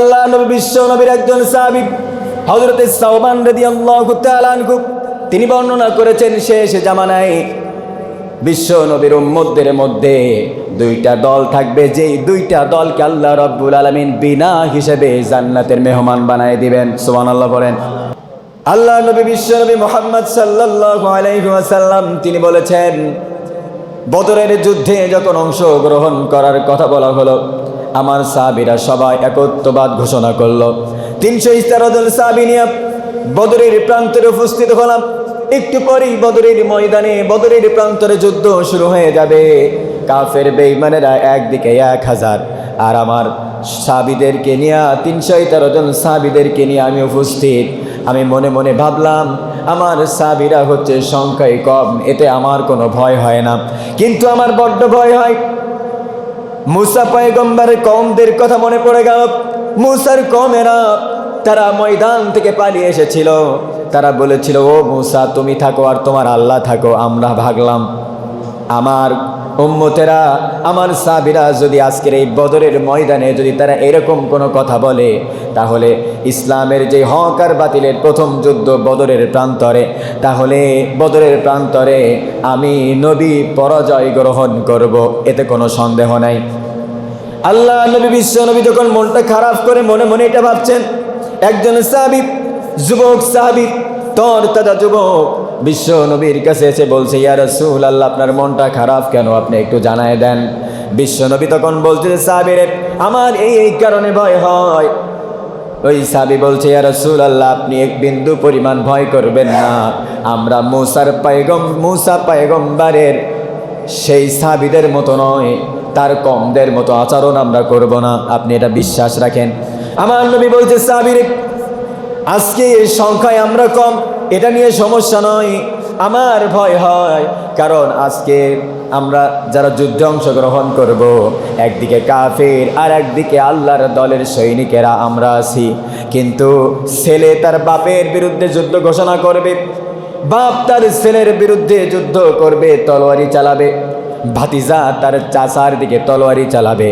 আল্লাহ নবী বিশ্ব নবীর একজন সাহাবী হযরতে সাওবান রাদিয়াল্লাহু তাআলা আনহু, তিনি বর্ণনা করেছেন শেষ জামানায় বিশ্ব নবীর উম্মতদের মধ্যে দুইটা দল থাকবে, যেই দুইটা দলকে আল্লাহ রব্বুল আলমিন বিনা হিসেবে জান্নাতের মেহমান বানায় দিবেন। সুবহানাল্লাহ বলেন। আল্লাহ নবী বিশ্ব নবী মোহাম্মদ আলাইহি তিনি বলেছেন, বদরের যুদ্ধে যখন অংশগ্রহণ করার কথা বলা হলো আমার সাহাবিরা সবাই একত্ববাদ ঘোষণা করল। তিনশো ইস্তার দল সাহাবি নিয়ে বদরের প্রান্তরে উপস্থিত হলাম। একটু পরেই বদরের ময়দানে বদরের প্রান্তরে যুদ্ধ শুরু হয়ে যাবে। কাফের বেইমানেরা একদিকে এক হাজার। আর আমার সাবিদেরকে নিয়ে, তিনশো তেরো জন সাবিদেরকে নিয়ে আমি উপস্থিত। আমি মনে মনে ভাবলাম, আমার সাবিরা হচ্ছে সংখ্যায় কম, এতে আমার কোনো ভয় হয় না। কিন্তু আমার বড্ড ভয় হয়। মুসা পয়গম্বরের কমদের কথা মনে পড়ে গেল। মুসার কমেরা তারা ময়দান থেকে পালিয়ে এসেছিল। তারা বলেছিল, ও মুসা, তুমি থাকো আর তোমার আল্লাহ থাকো, আমরা ভাগলাম। আমার উম্মতেরা, আমার সাবিরা যদি আজকের এই বদরের ময়দানে যদি তারা এরকম কোনো কথা বলে তাহলে ইসলামের যে হক আর বাতিলের প্রথম যুদ্ধ বদরের প্রান্তরে, তাহলে বদরের প্রান্তরে আমি নবী পরাজয় গ্রহণ করব, এতে কোনো সন্দেহ নাই। আল্লাহ নবী বিশ্ব নবী যখন মনটা খারাপ করে মনে মনে এটা ভাবছেন, একজন সাহাবি, যুবক সাহাবি, তোর তাজা যুবক, বিশ্ব নবীর কাছে এসে বলছে, ইয়া রাসূল আল্লাহ আপনার মনটা খারাপ কেন? আপনি একটু জানায় দেন। বিশ্ব নবী তখন বলছে সাহাবিরে, আমার এই এই কারণে ভয় হয়। ওই সাবি বলছে রাসূল আল্লাহ আপনি এক বিন্দু পরিমাণ ভয় করবেন না। আমরা মুসার পায়গম, মুসা পায়গম্বারের সেই সাবিদের মতো নয়, তার কমদের মতো আচরণ আমরা করব না। আপনি এটা বিশ্বাস রাখেন? আমার নবী বলছে, সাবির, আজকে এই সংখ্যায় আমরা কম, এটা নিয়ে সমস্যা নয়। আমার ভয় হয়, কারণ আজকে আমরা যারা যুদ্ধে অংশগ্রহণ করব, একদিকে কাফের আর একদিকে আল্লাহর দলের সৈনিকেরা আমরা আছি। কিন্তু ছেলে তার বাপের বিরুদ্ধে যুদ্ধ ঘোষণা করবে, বাপ তার ছেলের বিরুদ্ধে যুদ্ধ করবে, তলোয়ারি চালাবে, ভাতিজা তার চাচার দিকে তলোয়ারি চালাবে,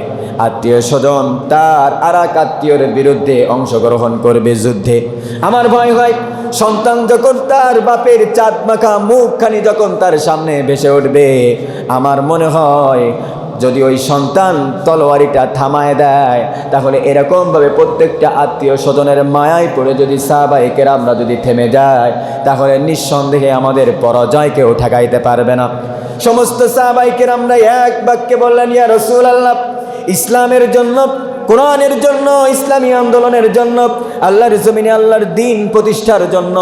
আত্মীয় স্বজন তার আর এক আত্মীয়র বিরুদ্ধে অংশগ্রহণ করবে যুদ্ধে। আমার ভয় হয় সন্তান যখন তার বাপের চাঁদ মাখা মুখখানি যখন তার সামনে ভেসে উঠবে, আমার মনে হয় যদি ওই সন্তান তলোয়ারিটা থামায় দেয়, তাহলে এরকমভাবে প্রত্যেকটা আত্মীয় স্বজনের মায়ায় পড়ে যদি সাহবাহিকের আমরা যদি থেমে যায়, তাহলে নিঃসন্দেহে আমাদের পরাজয় কেউ ঠেকাইতে পারবে না। সমস্ত সাহবাহিকের আমরা এক বাক্যে বললেন, ইয়া রসুল আল্লাহ ইসলামের জন্য কোরআনের জন্য, ইসলামী আন্দোলনের জন্য, আল্লাহর জমিনে আল্লাহর দিন প্রতিষ্ঠার জন্য।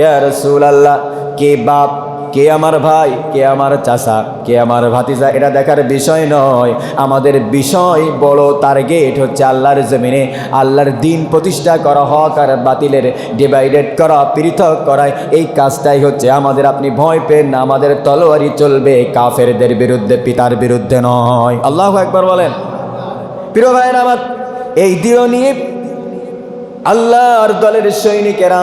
ইয়া রসুল আল্লাহ কে বাপ, কে আমার ভাই, কে আমার চাচা, কে আমার ভাতিজা, এটা দেখার বিষয় নয়। আমাদের বিষয় বড় টার্গেট হচ্ছে আল্লাহর জমিনে আল্লাহর দিন প্রতিষ্ঠা করা, হক আর বাতিলের ডিভাইডেড করা, পৃথক করা। এই কাজটাই হচ্ছে আমাদের, আপনি ভয় পেন না, আমাদের তলোয়ারি চলবে কাফেরদের বিরুদ্ধে, পিতার বিরুদ্ধে নয়। আল্লাহ একবার বলেন। প্রিয় ভাইয়ের আমার, এই দৃঢ় নিয়ে আল্লাহর দলের সৈনিকেরা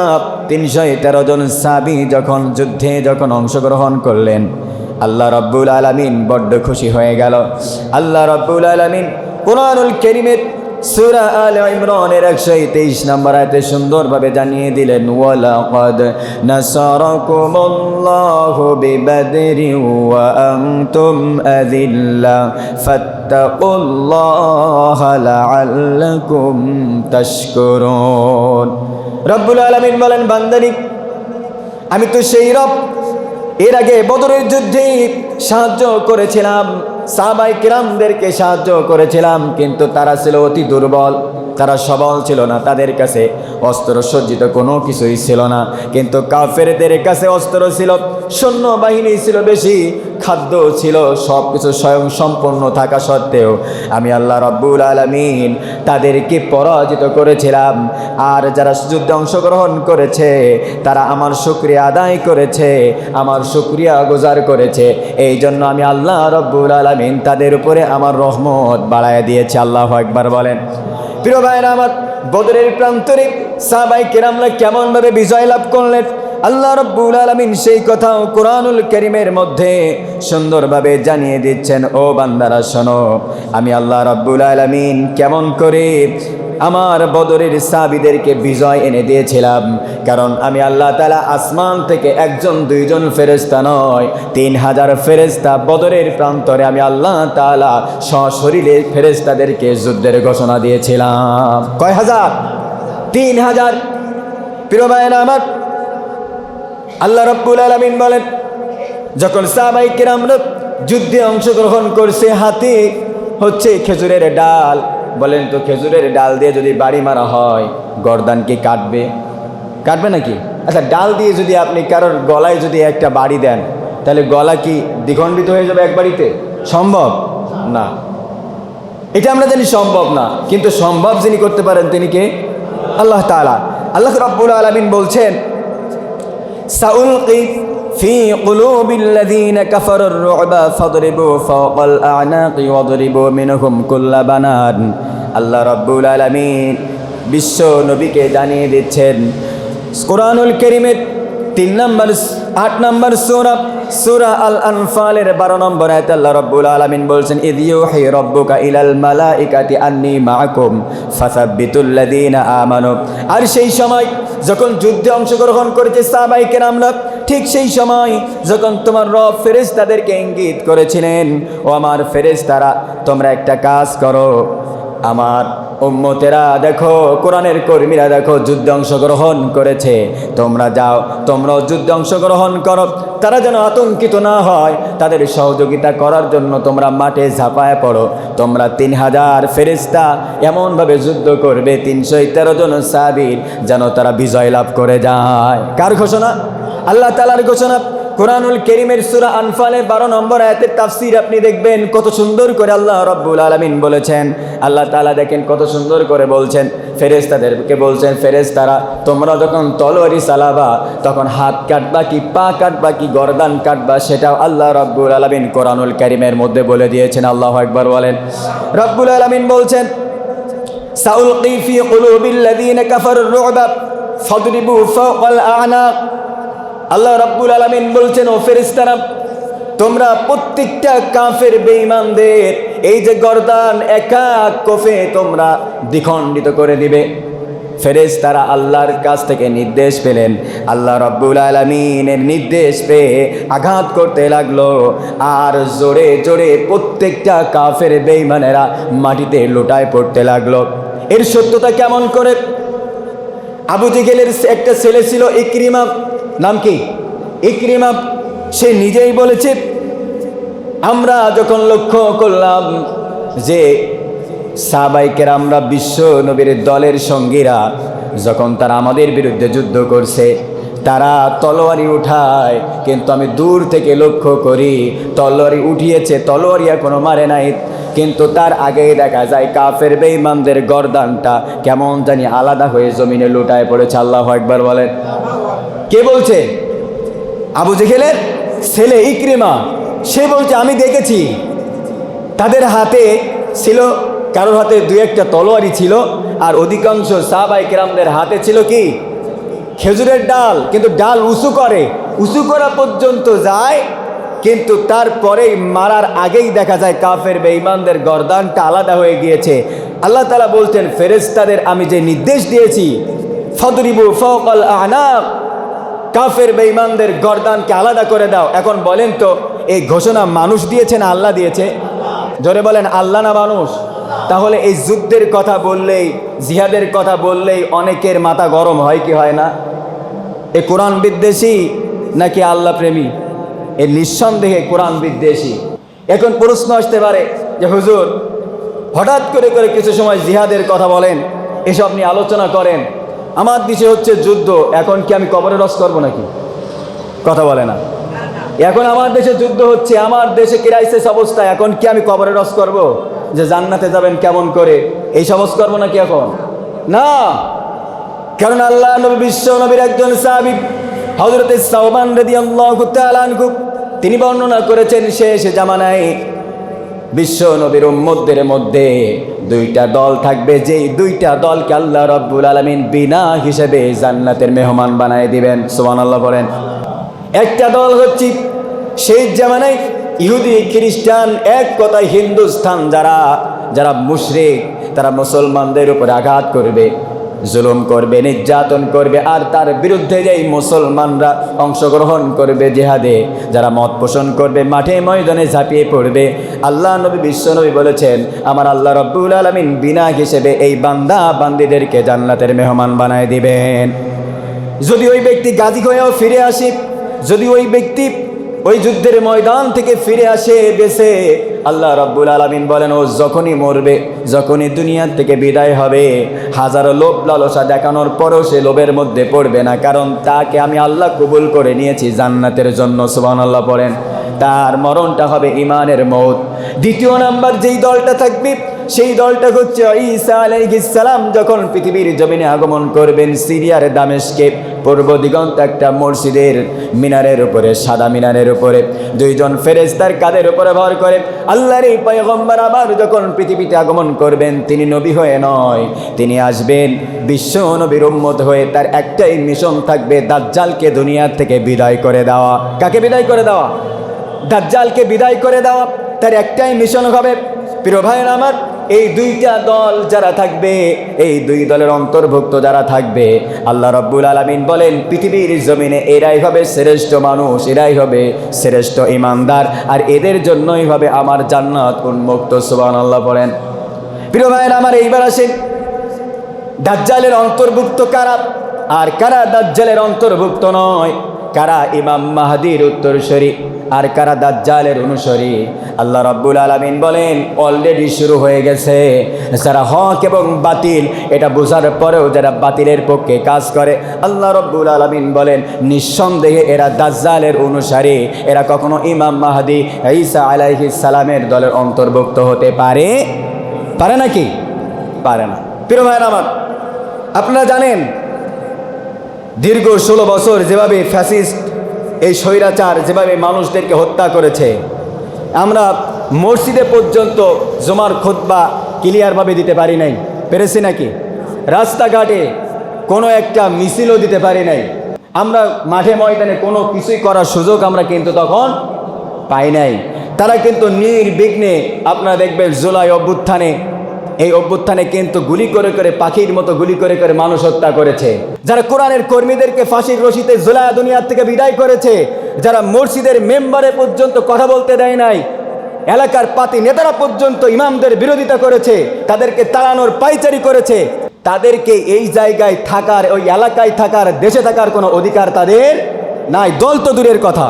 তিনশো তেরো জন সাবি যখন যুদ্ধে যখন অংশগ্রহণ করলেন, আল্লাহ রব্বুল আলমিন বড্ড খুশি হয়ে গেল। আল্লাহ রব্বুল আলমিন কোরআনুল কেরিমের সুরা আল তেইশ নম্বর সুন্দরভাবে জানিয়ে দিলেন ফাত্তাকুল্লাহা লাআল্লাকুম তাশকুরুন। রব্বুল আলামিন বলেন, বান্দানি, আমি তো সেই রব। এর আগে বদরের যুদ্ধে সাহায্য করেছিলাম সাহাবাই কিরামদেরকে সাহায্য করেছিলাম, কিন্তু তারা ছিল অতি দুর্বল। তারা সবল ছিল না, তাদের কাছে অস্ত্র সজ্জিত কোনো কিছুই ছিল না। কিন্তু কাফেরদের কাছে অস্ত্র ছিল সৈন্য বাহিনী ছিল বেশি, খাদ্য ছিল সব কিছু স্বয়ং সম্পন্ন থাকা সত্ত্বেও। আমি আল্লাহ রব্বুল আলমিন তাদেরকে পরাজিত করেছিলাম। আর যারা যুদ্ধে অংশগ্রহণ করেছে, তারা আমার শুক্রিয়া আদায় করেছে, আমার শুক্রিয়া গুজার করেছে। এই জন্য আমি আল্লাহ রব্বুল আলমিন তাদের উপরে আমার রহমত বাড়ায় দিয়েছে। আল্লাহ একবার বলেন। প্রিয় ভাইরা আমার বদরের প্রান্তরে সাবাই কেরামরা কেমনভাবে বিজয় লাভ করলেন? আল্লাহ রব্বুল আলমিন সেই কথাও কোরআনুল করিমের মধ্যে সুন্দরভাবে জানিয়ে দিচ্ছেন, ও বান্দারা, শোনো, আমি আল্লাহ রব্বুল আলমিন কেমন করে আমার বদরের সাবিদেরকে বিজয় এনে দিয়েছিলাম। কারণ আমি আল্লাহ তালা আসমান থেকে একজন, দুইজন ফেরেস্তা নয়, তিন হাজার ফেরেস্তা বদরের প্রান্তরে আমি আল্লাহ তালা সশরীরে ফেরেস্তাদেরকে যুদ্ধের ঘোষণা দিয়েছিলাম। কয় হাজার? তিন হাজার। প্রিয় আমার, আল্লাহ রব্বুল আলমিন বলেন, যখন সাহাবাই কিরামরা যুদ্ধে অংশগ্রহণ করছে, হাতে হচ্ছে খেজুরের ডাল। বলেন তো খেজুরের ডাল দিয়ে যদি বাড়ি মারা হয়, গরদান কি কাটবে? কাটবে নাকি? আচ্ছা ডাল দিয়ে যদি আপনি কারোর গলায় যদি একটা বাড়ি দেন, তাহলে গলা কি দ্বিখণ্ডিত হয়ে যাবে এক বাড়িতে? সম্ভব? না। এটা আমরা জানি সম্ভব না, কিন্তু সম্ভব যিনি করতে পারেন তিনি কে? আল্লাহ তালা আল্লাহ রব্বুল আলমিন বলছেন সাউল في قلوب الذين كفروا الرعب فاضربوا فوق الأعناق واضربوا منهم كل بنان আল্লাহ রব্বুল আলমিন বিশ্ব নবীকে জানিয়ে দিচ্ছেন কোরআনুল করিমের তিন নম্বর আট নম্বর সুরা সুরা আল আনফালের বারো নম্বর আয়াত আল্লাহ রব্বুল আলামিন বলছেন ইদ ইউহি রব্বুকা ইলাল মালাইকাতি আন্নী মাআকুম ফাসাব্বিতুল্লাযীনা আমানু আর সেই সময় যখন যুদ্ধে অংশগ্রহণ করেছে সাহাবাই কেরামরা ঠিক সেই সময় যখন তোমার রব ফেরেশতাদেরকে ইঙ্গিত করেছিলেন, ও আমার ফেরেশতারা, তোমরা একটা কাজ করো, আমার উম্মতেরা দেখো, কোরআনের কর্মীরা দেখো, যুদ্ধে অংশগ্রহণ করেছে। তোমরা যাও, তোমরাও যুদ্ধে অংশগ্রহণ করো। তারা যেন আতঙ্কিত না হয়, তাদের সহযোগিতা করার জন্য তোমরা মাঠে ঝাঁপায় পড়ো। তোমরা তিন হাজার ফেরিস্তা এমনভাবে যুদ্ধ করবে, তিনশো তেরো জন সাবির যেন তারা বিজয় লাভ করে যায়। কার ঘোষণা? আল্লাহ তালার ঘোষণা। কোরআনুল করিমের সুরা আনফালের বারো নম্বর আয়াতের তাফসির আপনি দেখবেন, কত সুন্দর করে আল্লাহ রব্বুল আলমিন বলেছেন। আল্লাহ তালা দেখেন কত সুন্দর করে বলছেন। ফেরেজ তাদেরকে বলছেন ফেরেজ তারা তোমরা যখন তলোয়ারি চালাবা, তখন হাত কাটবা কি পা কাটবা কি গরদান কাটবা, সেটাও আল্লাহ রব্বুল আলমিন কোরআনুল করিমের মধ্যে বলে দিয়েছেন। আল্লাহ একবার বলেন। রব্বুল আলমিন বলছেন সাউল ফি কুলুবিল্লাযীনা কাফারুর রু'বা, ফাদরিবু ফাওকাল আ'নাক আল্লাহ রাব্বুল আলামিন বলছেন, ও ফেরেশতারা, তোমরা প্রত্যেকটা কাফের বেঈমানদের এই যে গর্দান একা কফে তোমরা দ্বিখণ্ডিত করে দিবে। ফেরেজ তারা আল্লাহর কাছ থেকে নির্দেশ পেলেন। আল্লাহ রব্বুল আলমিনের নির্দেশ পেয়ে আঘাত করতে লাগল। আর জোরে জোরে প্রত্যেকটা কাফের বেইমানেরা মাটিতে লুটায় পড়তে লাগল। এর সত্যতা কেমন করে? আবু জেগেলের একটা ছেলে ছিল ইকরিমা। নাম কি? ইকরিমা সে নিজেই বলেছে, আমরা যখন লক্ষ্য করলাম যে সাবাইকের আমরা বিশ্ব নবীর দলের সঙ্গীরা যখন তারা আমাদের বিরুদ্ধে যুদ্ধ করছে, তারা তলোয়ারি উঠায়, কিন্তু আমি দূর থেকে লক্ষ্য করি, তলোয়ারি উঠিয়েছে, তলোয়ারি এখনও মারে নাই, কিন্তু তার আগেই দেখা যায় কাফের বেঈমানদের গরদানটা কেমন জানি আলাদা হয়ে জমিনে লুটায় পড়েছে, আল্লাহ একবার বলেন। কে বলছে? আবু জেহেলের ছেলে ইকরিমা। সে বলছে, আমি দেখেছি। তাদের হাতে ছিল, কারোর হাতে দু একটা তলোয়ারি ছিল, আর অধিকাংশ সাহাবাই কেরামদের হাতে ছিল কি? খেজুরের ডাল, কিন্তু ডাল উঁচু করে। উঁচু করা পর্যন্ত যায়, কিন্তু তারপরেই মারার আগেই দেখা যায় কাফের বেঈমানদের গরদানটা আলাদা হয়ে গিয়েছে। আল্লাহ তালা বলতেন ফেরেস্তাদের আমি যে নির্দেশ দিয়েছি, ফদরিবু ফকল আনাক কাফের বেঈমানদের গরদানকে আলাদা করে দাও। এখন বলেন তো, এই ঘোষণা মানুষ দিয়েছে না আল্লাহ দিয়েছে? জোরে বলেন, আল্লাহ না মানুষ? তাহলে এই যুদ্ধের কথা বললেই, জিহাদের কথা বললেই অনেকের মাথা গরম হয় কি হয় না? এ কোরআন বিদ্বেষী নাকি আল্লাহ প্রেমী? এ নিঃসন্দেহে কোরআন বিদ্বেষী। এখন প্রশ্ন আসতে পারে যে, হুজুর, হঠাৎ করে করে কিছু সময় জিহাদের কথা বলেন, এসব নিয়ে আলোচনা করেন আমার দেশে হচ্ছে যুদ্ধ। এখন কি আমি কবরে রস করব নাকি? কথা বলে না। এখন আমার দেশে যুদ্ধ হচ্ছে, আমার দেশে ক্রাইসিস অবস্থা, এখন কি আমি কবরে রস করব? যে জান্নাতে যাবেন কেমন করে? এই সমস্ত করব নাকি এখন? না। কারণ আল্লাহ নবী, বিশ্ব নবীর একজন সাহাবি হজরত সাহবান রেদি আল্লাহ তিনি বর্ণনা করেছেন শেষ জামানায় বিশ্ব নবীর উম্মদের মধ্যে দুইটা দল থাকবে, যেই দুইটা দলকে আল্লাহ রব্বুল আলমিন বিনা হিসেবে জান্নাতের মেহমান বানায় দিবেন। সোমান আল্লাহ বলেন। একটা দল হচ্ছে সেই জামানায় ইহুদি, খ্রিস্টান, এক কথায় হিন্দুস্থান যারা যারা মুশরিক, তারা মুসলমানদের উপরে আঘাত করবে, জুলুম করবে, নির্যাতন করবে, আর তার বিরুদ্ধে যেই মুসলমানরা অংশগ্রহণ করবে জেহাদে, যারা মত পোষণ করবে, মাঠে ময়দানে ঝাঁপিয়ে পড়বে আল্লাহ নবী বিশ্বনবী বলেছেন, আমার আল্লাহ রব্বুল আলমিন বিনা হিসেবে এই বান্দা বান্দিদেরকে জান্নাতের মেহমান বানায় দিবেন। যদি ওই ব্যক্তি গাজী হয়েও ফিরে আসে, যদি ওই ব্যক্তি ওই যুদ্ধের ময়দান থেকে ফিরে আসে বেছে আল্লাহ রব্বুল আলমিন বলেন, ও যখনই মরবে, যখনই দুনিয়ার থেকে বিদায় হবে, হাজারো লোভ লালসা দেখানোর পরও সে লোভের মধ্যে পড়বে না, কারণ তাকে আমি আল্লাহ কবুল করে নিয়েছি জান্নাতের জন্য। সুবান আল্লাহ পড়েন তার মরণটা হবে ইমানের মৌত। দ্বিতীয় নাম্বার যেই দলটা থাকবে, সেই দলটা হচ্ছে ঈসা আলাইহিসসালাম যখন পৃথিবীর জমিনে আগমন করবেন সিরিয়ার দামেশকে পূর্ব দিগন্ত একটা মসজিদের মিনারের উপরে, সাদা মিনারের উপরে। দুইজন ফেরেস্তার কাদের উপরে ভর করে আল্লাহর এই পয়গম্বর আবার যখন পৃথিবীতে আগমন করবেন, তিনি নবী হয়ে নয়, তিনি আসবেন বিশ্ব নবীর উম্মত হয়ে, তার একটাই মিশন থাকবে, দাজ্জালকে দুনিয়ার থেকে বিদায় করে দেওয়া। কাকে বিদায় করে দেওয়া? দাজ্জালকে বিদায় করে দেওয়া তার একটাই মিশন হবে। প্রিয় ভাইয়ের আমার, এই দুইটা দল যারা থাকবে, এই দুই দলের অন্তর্ভুক্ত যারা থাকবে, আল্লাহ রব্বুল আলমিন বলেন, পৃথিবীর জমিনে এরাই হবে শ্রেষ্ঠ মানুষ, এরাই হবে শ্রেষ্ঠ ইমানদার, আর এদের জন্যই হবে আমার জান্নাত উন্মুক্ত সুবান আল্লাহ বলেন। প্রিয় ভাইয়ের আমার, এইবার আসেন। দাজ্জালের অন্তর্ভুক্ত কারা? আর কারা দাজ্জালের অন্তর্ভুক্ত নয়? কারা ইমাম মাহাদির উত্তরসরি? আর কারা দাজ্জালের অনুসরী? আল্লাহ রব্বুল আলমিন বলেন অলরেডি শুরু হয়ে গেছে। যারা হক এবং বাতিল, এটা বোঝার পরেও যারা বাতিলের পক্ষে কাজ করে, আল্লাহ রব্বুল আলমিন বলেন, নিঃসন্দেহে এরা দাজ্জালের অনুসারী। এরা কখনো ইমাম মাহাদি ঈসা আলাইহিস সালামের দলের অন্তর্ভুক্ত হতে পারে? পারে নাকি? পারে না। প্রিয় ভাইয়ের আমার, আপনারা জানেন, দীর্ঘ ষোলো বছর যেভাবে ফ্যাসিস্ট এই স্বৈরাচার যেভাবে মানুষদেরকে হত্যা করেছে, আমরা মসজিদে পর্যন্ত জমার খোদবা ক্লিয়ারভাবে দিতে পারি নাই। পেরেছি নাকি? রাস্তাঘাটে কোনো একটা মিছিলও দিতে পারি নাই। আমরা মাঠে ময়দানে কোনো কিছুই করার সুযোগ আমরা কিন্তু তখন পাই নাই। তারা কিন্তু নির্বিঘ্নে, আপনারা দেখবেন জুলাই অভ্যুত্থানে এই অভ্যুত্থানে কিন্তু গুলি করে করে, পাখির মতো গুলি করে করে মানুষ হত্যা করেছে। যারা কোরআনের কর্মীদেরকে ফাঁসির রশিতে জোলায়া দুনিয়ার থেকে বিদায় করেছে, যারা মসজিদের মেম্বারে পর্যন্ত কথা বলতে দেয় নাই, এলাকার পাতি নেতারা পর্যন্ত ইমামদের বিরোধিতা করেছে, তাদেরকে তাড়ানোর পাইচারি করেছে, তাদেরকে এই জায়গায় থাকার, ওই এলাকায় থাকার, দেশে থাকার কোনো অধিকার তাদের নাই। দল তো দূরের কথা।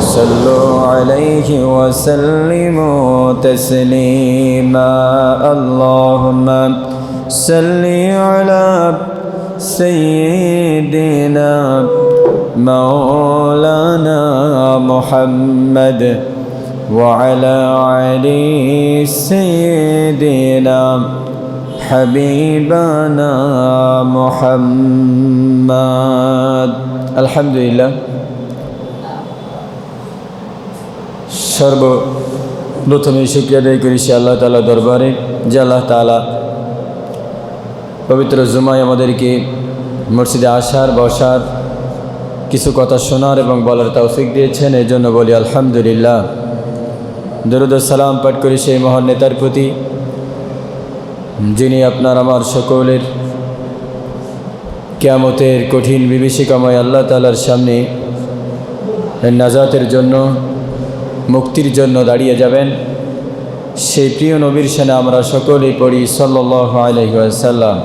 صلوا عليه وسلموا تسليما. اللهم صل على سيدنا مولانا محمد وعلى علي سيدنا حبيبنا محمد. الحمد لله. সর্বপ্রথমে শুক্রিয়া আদায় করি সে আল্লাহ তালা দরবারে, যে আল্লাহ তালা পবিত্র জুমায় আমাদেরকে মসজিদে আসার, বসার কিছু কথা শোনার এবং বলার তৌফিক দিয়েছেন। এই জন্য বলি আলহামদুলিল্লাহ। দরুদ সালাম পাঠ করি সেই মহান নেতার প্রতি, যিনি আপনার আমার সকলের কেয়ামতের কঠিন বিভীষিকাময় আল্লাহ তালার সামনে নাজাতের জন্য মুক্তির জন্য দাঁড়িয়ে যাবেন। সেই প্রিয় নবীর সেনা আমরা সকলেই পড়ি সাল্লাহ আলহিসাল্লাম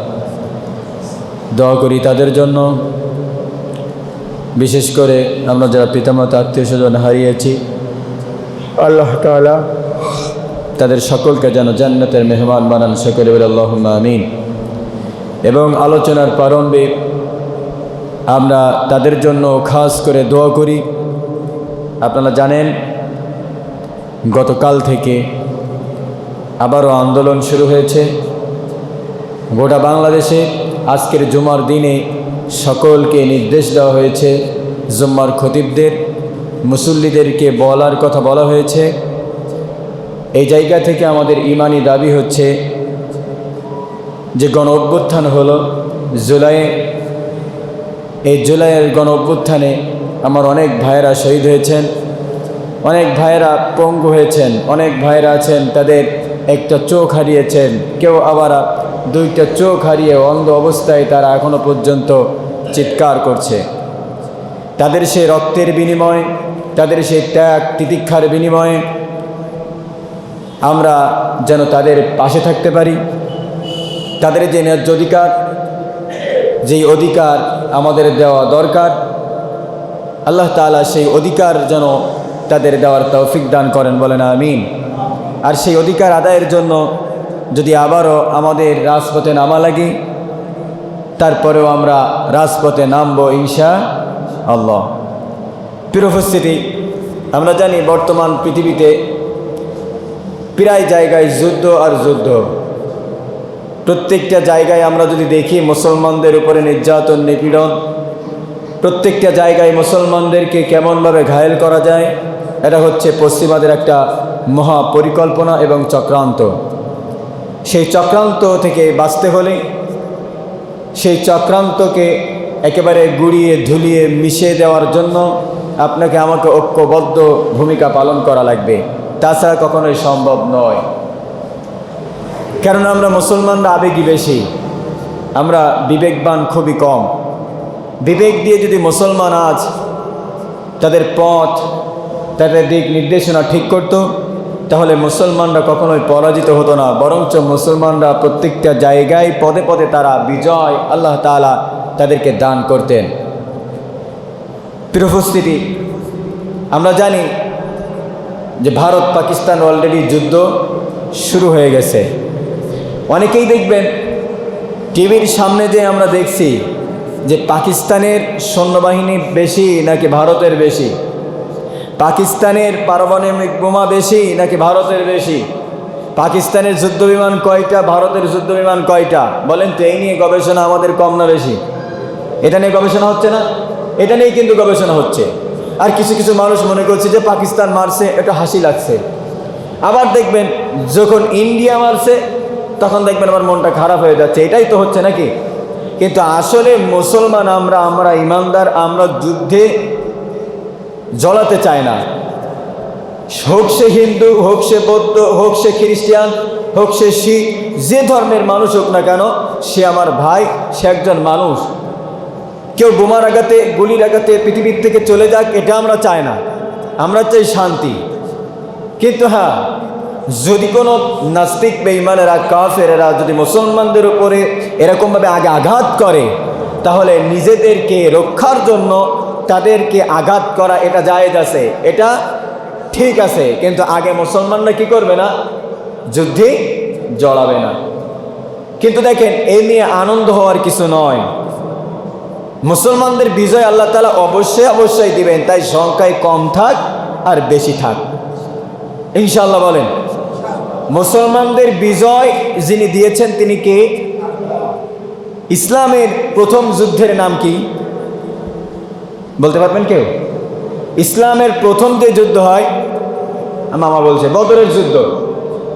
দোয়া করি তাদের জন্য। বিশেষ করে আমরা যারা পিতামাতা আত্মীয় স্বজন হারিয়েছি আল্লাহ তালা তাদের সকলকে যেন জান্নাতের মেহমান বানান সকলে বলে আল্লাহ আমিন। এবং আলোচনার প্রারম্ভে আমরা তাদের জন্য খাস করে দোয়া করি। আপনারা জানেন গতকাল থেকে আবারও আন্দোলন শুরু হয়েছে। গোটা বাংলাদেশে আজকের জুমার দিনে সকলকে নির্দেশ দেওয়া হয়েছে, জুম্মার খতিবদের, মুসল্লিদেরকে বলার কথা বলা হয়েছে। এই জায়গা থেকে আমাদের ইমানি দাবি হচ্ছে যে গণ অভ্যুত্থান হলো জুলাইয়ে। এই জুলাইয়ের গণ অভ্যুত্থানে আমার অনেক ভাইয়েরা শহীদ হয়েছেন। অনেক ভাইয়েরা পঙ্গু হয়েছেন, অনেক ভাইয়েরা আছেন, তাদের একটা চোখ হারিয়েছেন, কেউ আবার দুইটা চোখ হারিয়ে অন্ধ অবস্থায় তারা এখনও পর্যন্ত চিৎকার করছে। তাদের সেই রক্তের বিনিময়, তাদের সেই ত্যাগ, তিতিক্ষার বিনিময়ে, আমরা যেন তাদের পাশে থাকতে পারি। তাদের যে ন্যায্য অধিকার, যেই অধিকার আমাদের দেওয়া দরকার, আল্লাহ তাআলা সেই অধিকার যেন তাদের দেওয়ার তৌফিক দান করেন বলেন, আমিন। আর সেই অধিকার আদায়ের জন্য যদি আবারও আমাদের রাজপথে নামা লাগে, তারপরেও আমরা রাজপথে নামবো ইনশা আল্লাহ। প্রিয় আমরা জানি বর্তমান পৃথিবীতে প্রায় জায়গায় যুদ্ধ আর যুদ্ধ। প্রত্যেকটা জায়গায় আমরা যদি দেখি মুসলমানদের উপরে নির্যাতন, নিপীড়ন, প্রত্যেকটা জায়গায় মুসলমানদেরকে কেমনভাবে ঘায়েল করা যায় এটা হচ্ছে পশ্চিমাদের একটা মহা পরিকল্পনা এবং চক্রান্ত। সেই চক্রান্ত থেকে বাঁচতে হলে সেই চক্রান্তকে একেবারে গুড়িয়ে ধুলিয়ে মিশিয়ে দেওয়ার জন্য আপনাকে আমাকে ঐক্যবদ্ধ ভূমিকা পালন করা লাগবে। তাছাড়া কখনোই সম্ভব নয়। কারণ আমরা মুসলমানরা আবেগী বেশি। আমরা বিবেকবান খুবই কম। বিবেক দিয়ে যদি মুসলমান আজ তাদের পথ তাদের দিক নির্দেশনা ঠিক করত, তাহলে মুসলমানরা কখনোই পরাজিত হতো না। বরঞ্চ মুসলমানরা প্রত্যেকটা জায়গায় পদে পদে তারা বিজয়, আল্লাহ তাআলা তাদেরকে দান করতেন। প্রিয় উপস্থিতি, আমরা জানি যে ভারত পাকিস্তান অলরেডি যুদ্ধ শুরু হয়ে গেছে। অনেকেই দেখবেন, টিভির সামনে যে আমরা দেখছি যে পাকিস্তানের সৈন্যবাহিনী বেশি নাকি ভারতের বেশি পাকিস্তানের পারমাণবিক বোমা বেশি নাকি ভারতের বেশি? পাকিস্তানের যুদ্ধ বিমান কয়টা, ভারতের যুদ্ধ বিমান কয়টা? বলেন তো, এই নিয়ে গবেষণা আমাদের কম না বেশি। এটা নিয়ে গবেষণা হচ্ছে না? এটা নিয়েই কিন্তু গবেষণা হচ্ছে। আর কিছু কিছু মানুষ মনে করছে যে পাকিস্তান মারছে, এটা হাসি লাগছে। আবার দেখবেন, যখন ইন্ডিয়া মারছে, তখন দেখবেন আমার মনটা খারাপ হয়ে যাচ্ছে। এটাই তো হচ্ছে নাকি? কিন্তু আসলে মুসলমান আমরা আমরা ইমানদার, আমরা যুদ্ধে জ্বলাতে চায় না। হোক সে হিন্দু, হোক সে বৌদ্ধ, হোক সে খ্রিস্টান, হোক সে শিখ, যে ধর্মের মানুষ হোক না কেন, সে আমার ভাই, সে একজন মানুষ। কেউ বোমার আঘাতে, গুলির আঘাতে পৃথিবীর থেকে চলে যাক, এটা আমরা চাই না। আমরা চাই শান্তি। কিন্তু হ্যাঁ যদি কোনো নাস্তিক, বেঈমানেরা, কাফেরেরা যদি মুসলমানদের উপরে এরকমভাবে আগে আঘাত করে, তাহলে নিজেদেরকে রক্ষার জন্য তাদেরকে আঘাত করা এটা জায়েজ আছে, এটা ঠিক আছে, কিন্তু আগে মুসলমানরা কি করবে না? যুদ্ধে জড়াবে না। কিন্তু দেখেন এই নিয়ে আনন্দ হওয়ার কিছু নয়। মুসলমানদের বিজয় আল্লাহ তালা অবশ্যই অবশ্যই দিবেন, তাই সংখ্যায় কম থাক আর বেশি থাক। ইনশাল্লাহ বলেন, মুসলমানদের বিজয় যিনি দিয়েছেন তিনি কে? ইসলামের প্রথম যুদ্ধের নাম কি? বলতে পারবেন কেউ? ইসলামের প্রথম যে যুদ্ধ হয় মামা বলছে, বদরের যুদ্ধ।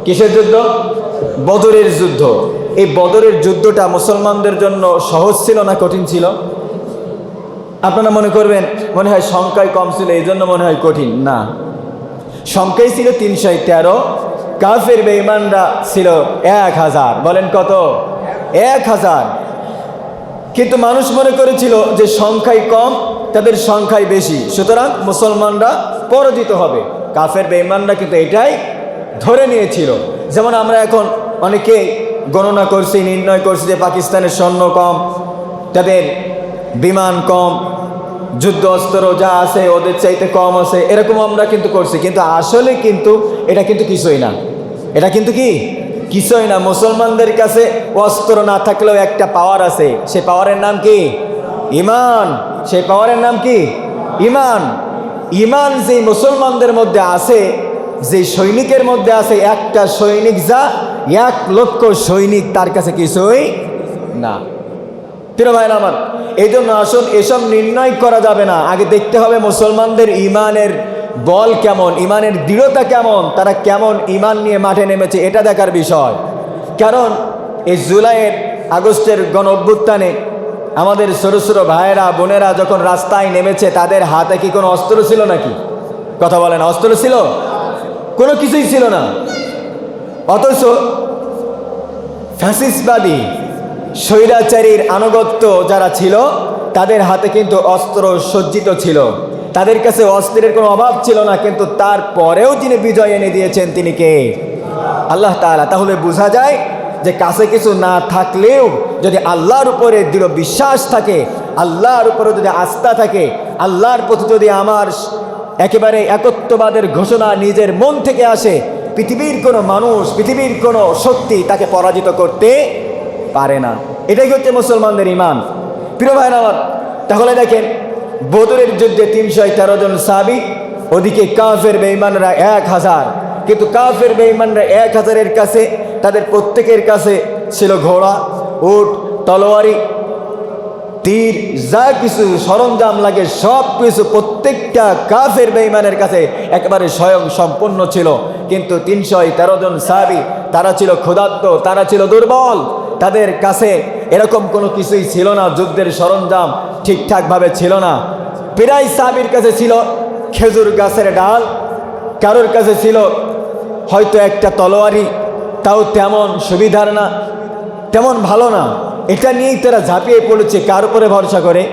কিসের যুদ্ধ? বদরের যুদ্ধ। এই বদরের যুদ্ধটা মুসলমানদের জন্য সহজ ছিল না কঠিন ছিল? আপনারা মনে করবেন, মনে হয় সংখ্যায় কম ছিল, এই জন্য মনে হয় কঠিন। না। সংখ্যাই ছিল তিনশো তেরো, কাফের বেঈমানরা ছিল এক হাজার। বলেন কত? এক হাজার। কিন্তু মানুষ মনে করেছিল যে সংখ্যায় কম তাদের সংখ্যাই বেশি। সুতরাং মুসলমানরা পরাজিত হবে। কাফের, বেঈমানরা কিন্তু এটাই ধরে নিয়েছিল। যেমন আমরা এখন অনেকে গণনা করছি, নির্ণয় করছি যে পাকিস্তানের সৈন্য কম, তাদের বিমান কম, যুদ্ধ অস্ত্র যা আছে ওদের চাইতে কম আছে, এরকম আমরা কিন্তু করছি। কিন্তু আসলে কিন্তু এটা কিন্তু কিছুই না। এটা কিন্তু কি? কিছুই না। মুসলমানদের কাছে অস্ত্র না থাকলেও একটা পাওয়ার আছে। সে পাওয়ারের নাম কি? ইমান। সেই পাওয়ারের নাম কি? ইমান। ইমান যে মুসলমানদের মধ্যে আছে যে সৈনিকের মধ্যে আছে, একটা সৈনিক যা এক লক্ষ সৈনিক, তার কাছে কিছুই না। প্রিয় ভাই আমার এই জন্য আসুন, এসব নির্ণয় করা যাবে না। আগে দেখতে হবে মুসলমানদের ইমানের বল কেমন, ইমানের দৃঢ়তা কেমন, তারা কেমন ইমান নিয়ে মাঠে নেমেছে, এটা দেখার বিষয়। কারণ এই জুলাইয়ের, আগস্টের গণ অভ্যুত্থানে আমাদের ছোটো ছোটো ভাইয়েরা, বোনেরা যখন রাস্তায় নেমেছে, তাদের হাতে কি কোনো অস্ত্র ছিল নাকি? কথা বলেন, অস্ত্র ছিল? কোনো কিছুই ছিল না। অথচ ফ্যাসিসবাদী স্বৈরাচারীর আনুগত্য যারা ছিল, তাদের হাতে কিন্তু অস্ত্র সজ্জিত ছিল। তাদের কাছে অস্ত্রের কোনো অভাব ছিল না, কিন্তু তারপরেও যিনি বিজয় এনে দিয়েছেন, তিনি কে? আল্লাহ তাহলে বোঝা যায় যে কাছে কিছু না থাকলেও আল্লাহর উপরে দৃঢ় বিশ্বাস থাকে, আল্লাহর উপরে যদি আস্থা থাকে, আল্লাহর প্রতি যদি আমার একেবারে একত্ববাদের ঘোষণা নিজের মন থেকে আসে, পৃথিবীর কোনো মানুষ, পৃথিবীর কোনো শক্তি তাকে পরাজিত করতে পারে না। এটাই হচ্ছে মুসলমানদের ইমান। প্রিয় ভাই আমার, তাহলে দেখেন, বদরের যুদ্ধে তিনশো তেরো জন সাবি ওদিকে কাফের বেঈমানরা এক হাজার। কিন্তু কাফের বেঈমানরা এক হাজারের কাছে, তাদের প্রত্যেকের কাছে ছিল ঘোড়া। উট, তলোয়ারি, তীর, যা কিছু সরঞ্জাম লাগে, সব কিছু প্রত্যেকটা কাফের বেইমানের কাছে একেবারে স্বয়ং সম্পন্ন ছিল। কিন্তু তিনশো তেরো জন সাহাবি, তারা ছিল ক্ষুধার্ত, তারা ছিল দুর্বল। তাদের কাছে এরকম কোনো কিছুই ছিল না, যুদ্ধের সরঞ্জাম ঠিকঠাকভাবে ছিল না। প্রায় সাহাবির কাছে ছিল খেজুর গাছের ডাল, কারোর কাছে ছিল হয়তো একটা তলোয়ারি, তাও তেমন সুবিধার না। তেমন ভালো না। এটা নিয়েই তারা ঝাঁপিয়ে পড়েছে কার উপরে ভরসা করে?